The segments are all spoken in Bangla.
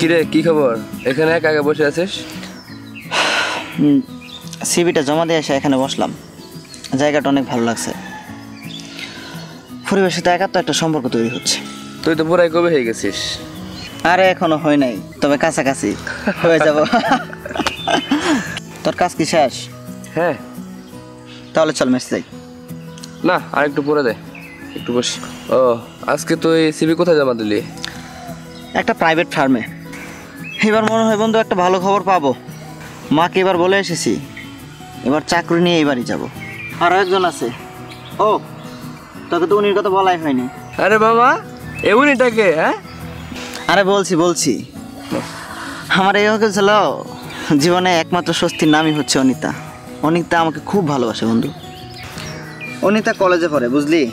কিরে কি খবর? এখানে একা একা বসে আছিস? সিবিটা জমা দিয়ে এসে এখানে বসলাম। জায়গাটা অনেক ভালো লাগছে। পরিবেশের তো একা তো একটা সম্পর্ক তৈরি হচ্ছে। তুই তো পুরাই কবে হয়ে গেছিস। আরে এখনও হয় নাই তবে কাছাকাছি হয়ে যাব। তোর কাজ কি শেষ? হ্যাঁ। তাহলে চল মেসে যাই না আর একটু পরে দে একটু বস। ও আজকে তুই সিবি কোথায় জমা দিলি? একটা প্রাইভেট ফার্মে এবার মনে হয় বন্ধু একটা ভালো খবর পাবো। মাকে এবার বলে এসেছি। এবার চাকরি নিয়ে এবারই যাব। আরও একজন আছে। ও তোকে তো উনির কথা বলাই হয়নি। আরে বাবা এমনিটাকে হ্যাঁ? আরে বলছি বলছি। আমার এই ছিল জীবনে একমাত্র স্বস্তির নামই হচ্ছে অনিতা। অনিতা আমাকে খুব ভালোবাসে বন্ধু। অনিতা কলেজে পড়ে বুঝলি?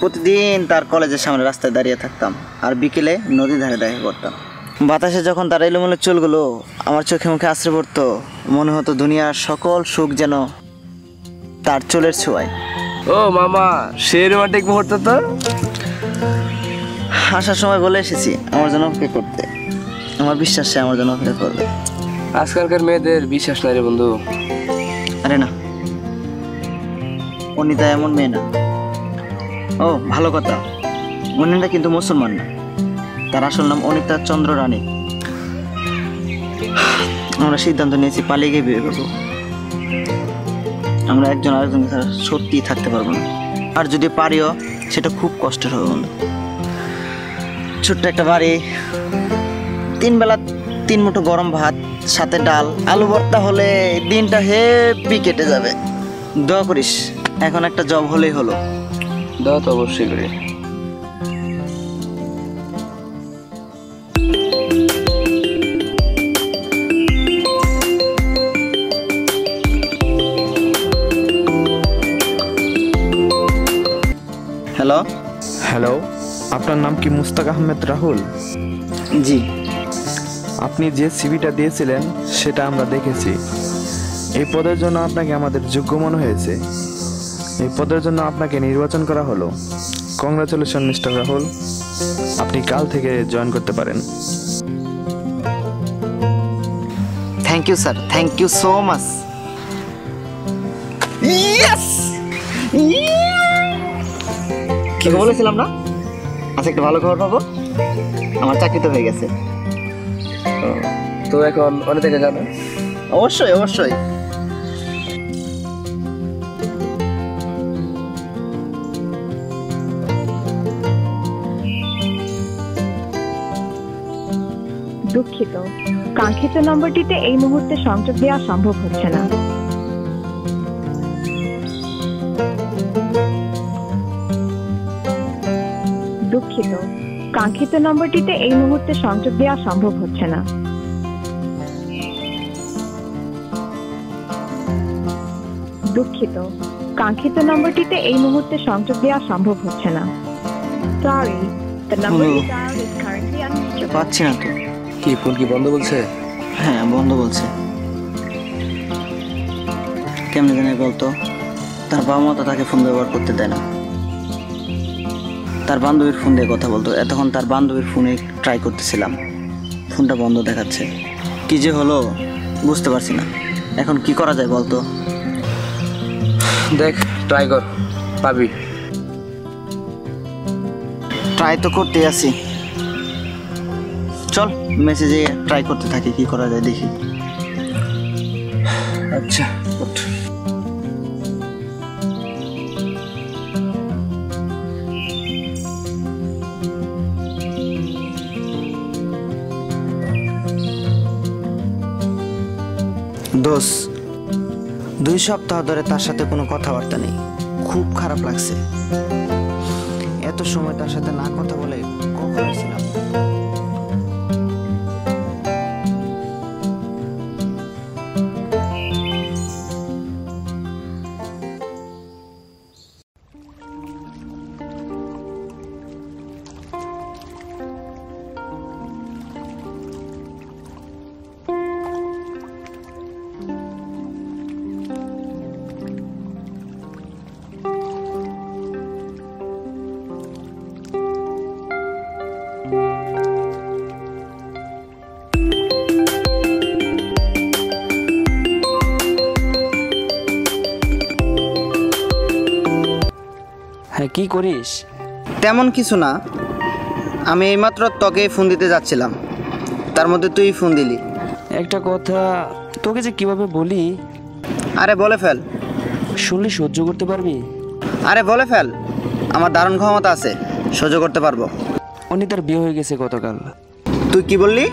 প্রতিদিন তার কলেজের সামনে রাস্তায় দাঁড়িয়ে থাকতাম। আর বিকেলে নদী ধারে দেখা করতাম। বাতাসে যখন তার এলোমেলো চুলগুলো আমার চোখে মুখে আশ্রে পড়তো মনে হতো দুনিয়ার সকল সুখ যেন তার চুলের ছোঁয়ায়। ও মামা সে রোমান্টিক মুহূর্ত তো? আসার সময় বলে এসেছি আমার জন্য অপেক্ষা করতে। আমার বিশ্বাস সে আমার জন্য অপেক্ষা করবে। আজকালকার মেয়েদের বিশ্বাস নাই রে বন্ধু। আরে না। অনিতা এমন মেয়ে না। ও ভালো কথা। অনিতা কিন্তু মুসলমান না। তার আসল নাম অনিতা চন্দ্র রানী আমরা সিদ্ধান্ত নিয়েছি পালিয়ে গিয়ে বিয়ে করব। আমরা একজন আরেকজন ছাড়া সত্যিই থাকতে পারব না। আর যদি পারিও, সেটা খুব কষ্টের হবে বন্ধু। ছোট্ট একটা বাড়ি, তিন বেলা তিন মুঠো গরম ভাত, সাথে ডাল, আলু ভর্তা হলে দিনটা হেভি কেটে যাবে। দোয়া করিস, এখন একটা জব হলেই হলো। দাও তো অবশ্যই করি। হ্যালো আপনার নাম কি মুস্তাক আহমেদ রাহুল? জি। আপনি যে সিভিটা দিয়েছিলেন সেটা আমরা দেখেছি। এই পদের জন্য আপনাকে আমাদের যোগ্য মনে হয়েছে। এই পদের জন্য আপনাকে নির্বাচন করা হলো। কংগ্রাচুলেশন মিস্টার রাহুল আপনি কাল থেকে জয়েন করতে পারেন। Thank you sir thank you so much কি বলেছিলাম না? আচ্ছা একটা ভালো খবর পাবো। আমার চাকরি তো হয়ে গেছে। তো এখন অনেক থেকে যাবে? অবশ্যই অবশ্যই। দুঃখিত। কাঙ্ক্ষিত নম্বরটিতে এই মুহূর্তে সংযোগ দেওয়া সম্ভব হচ্ছে না। দুঃখিত কাঙ্ক্ষিত নম্বরটিতে এই মুহূর্তে সংযোগ দেওয়া সম্ভব হচ্ছে না। দুঃখিত। কাঙ্ক্ষিত নম্বরটিতে এই মুহূর্তে সংযোগ দেওয়া সম্ভব হচ্ছে না। সরি. পাচ্ছি না তো। কি ফোন কি বন্ধ বলছে? হ্যাঁ বন্ধ বলছে। কেমনে জানে বলতো? তার বাবা মা তো তাকে ফোন ব্যবহার করতে দেয় না। তার বান্ধবীর ফোন দিয়ে কথা বলতো। এতক্ষণ তার বান্ধবীর ফোনে ট্রাই করতেছিলাম। ফোনটা বন্ধ দেখাচ্ছে। কি যে হলো বুঝতে পারছি না। এখন কি করা যায় বলতো? দেখ ট্রাই কর পাবি। ট্রাই তো করতে আছি। চল মেসেজে ট্রাই করতে থাকি কি করা যায় দেখি। আচ্ছা। দোষ দুই সপ্তাহ ধরে তার সাথে কোনো কথাবার্তা নেই। খুব খারাপ লাগছে। এত সময় তার সাথে না কথা বলে কি করিস? তেমন কিছু না। আমি এইমাত্র তোকে ফোন দিতে যাচ্ছিলাম। তার মধ্যে তুই ফোন দিলি। একটা কথা তোকে যে কীভাবে বলি? আরে বলে ফেল। শুনলে সহ্য করতে পারবি? আরে বলে ফেল। আমার দারুণ ক্ষমতা আছে। সহ্য করতে পারব। অনিতার বিয়ে হয়ে গেছে গতকাল। তুই কি বললি?